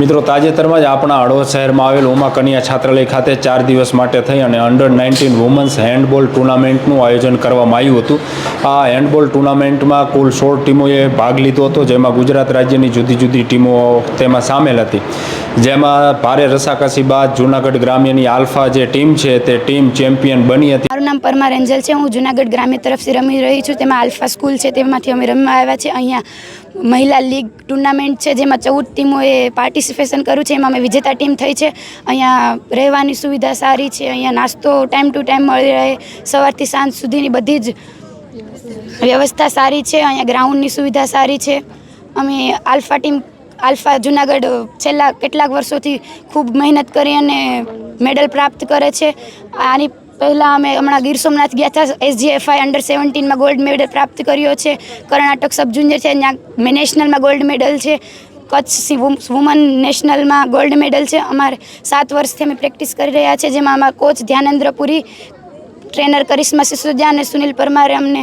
મિત્રો, તાજેતરમાં જ આપણા હળવદ શહેરમાં આવેલ ઉમા કન્યા છાત્રાલય ખાતે ચાર દિવસ માટે થઈ અને અંડર નાઇન્ટીન વુમન્સ હેન્ડબોલ ટુર્નામેન્ટનું આયોજન કરવામાં આવ્યું હતું. આ હેન્ડબોલ ટુર્નામેન્ટમાં કુલ સોળ ટીમોએ ભાગ લીધો હતો, જેમાં ગુજરાત રાજ્યની જુદી જુદી ટીમો તેમાં સામેલ હતી. જેમાં ભારે રસાકસી બાદ જૂનાગઢ ગ્રામ્યની આલ્ફા જે ટીમ છે, તે ટીમ ચેમ્પિયન બની હતી. મારું નામ પરમાર એન્જલ છે, હું જુનાગઢ ગ્રામ્ય તરફથી રમી રહી છું. તેમાં આલ્ફા સ્કૂલ છે, તેમાંથી અમે રમવા આવ્યા છે અહીંયા મહિલા લીગ ટુર્નામેન્ટ છે, જેમાં ચૌદ ટીમોએ પાર્ટિસિપેશન કર્યું છે, એમાં અમે વિજેતા ટીમ થઈ છે. અહીંયા રહેવાની સુવિધા સારી છે, અહીંયા નાસ્તો ટાઈમ ટુ ટાઈમ મળી રહે, સવારથી સાંજ સુધીની બધી જ વ્યવસ્થા સારી છે, અહીંયા ગ્રાઉન્ડની સુવિધા સારી છે. અમે આલ્ફા ટીમ, આલ્ફા જુનાગઢ છેલ્લા કેટલાક વર્ષોથી ખૂબ મહેનત કરી અને મેડલ પ્રાપ્ત કરે છે. આની પહેલાં અમે હમણાં ગીર સોમનાથ ગયા હતા એસજીએફઆઈ અંડર સેવન્ટીનમાં ગોલ્ડ મેડલ પ્રાપ્ત કર્યો છે. કર્ણાટક સબ જુનિયર છે, ત્યાં નેશનલમાં ગોલ્ડ મેડલ છે. કચ્છ વુમન નેશનલમાં ગોલ્ડ મેડલ છે. અમારે સાત વર્ષથી અમે પ્રેક્ટિસ કરી રહ્યા છે, જેમાં અમારા કોચ ધ્યાનેન્દ્રપુરી ટ્રેનર કરિશ્મા સિસોદિયા અને સુનિલ પરમારે અમને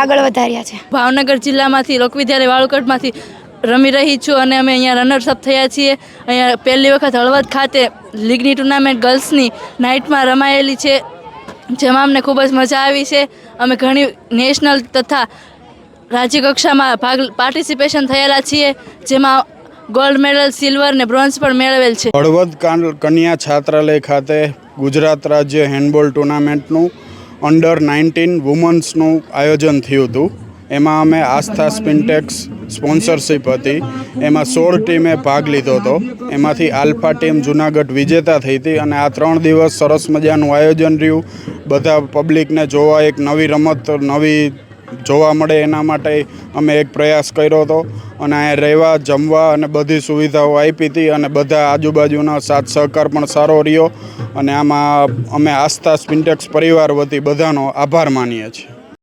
આગળ વધાર્યા છે. ભાવનગર જિલ્લામાંથી, લોકવિદ્યાલય વાળુકટમાંથી રમી રહી છું અને અમે અહીંયા રનર્સ અપ થયા છીએ. અહીંયા પહેલી વખત હળવદ ખાતે લીગની ટુર્નામેન્ટ ગર્લ્સની નાઇટમાં રમાયેલી છે. જેમાં અમને ખૂબ જ મજા આવી છે. અમે ઘણી નેશનલ તથા રાજ્ય કક્ષામાં ભાગ પાર્ટિસિપેશન થયેલા છીએ, જેમાં ગોલ્ડ મેડલ સિલ્વર ને બ્રોન્ઝ પણ મેળવેલ છે. હળવદ કાન- કન્યા છાત્રાલય ખાતે ગુજરાત રાજ્ય હેન્ડબોલ ટુર્નામેન્ટનું અંડર નાઇન્ટીન વુમન્સનું આયોજન થયું હતું. એમાં અમે આસ્થા સ્પિન્ટેક્સ સ્પોન્સરશિપ હતી. એમાં સોળ ટીમે ભાગ લીધો હતો. એમાંથી આલ્ફા ટીમ જુનાગઢ વિજેતા થઈ હતી અને આ ત્રણ દિવસ સરસ મજાનું આયોજન રહ્યું. બધા પબ્લિકને જોવા એક નવી રમત, નવી જોવા મળે એના માટે અમે એક પ્રયાસ કર્યો હતો. અને અહીંયા રહેવા, જમવા અને બધી સુવિધાઓ આપી હતી અને બધા આજુબાજુના સાથ સહકાર પણ સારો રહ્યો. અને આમાં અમે આસ્થા સ્પિન્ટેક્સ પરિવાર વતી બધાનો આભાર માનીએ છીએ.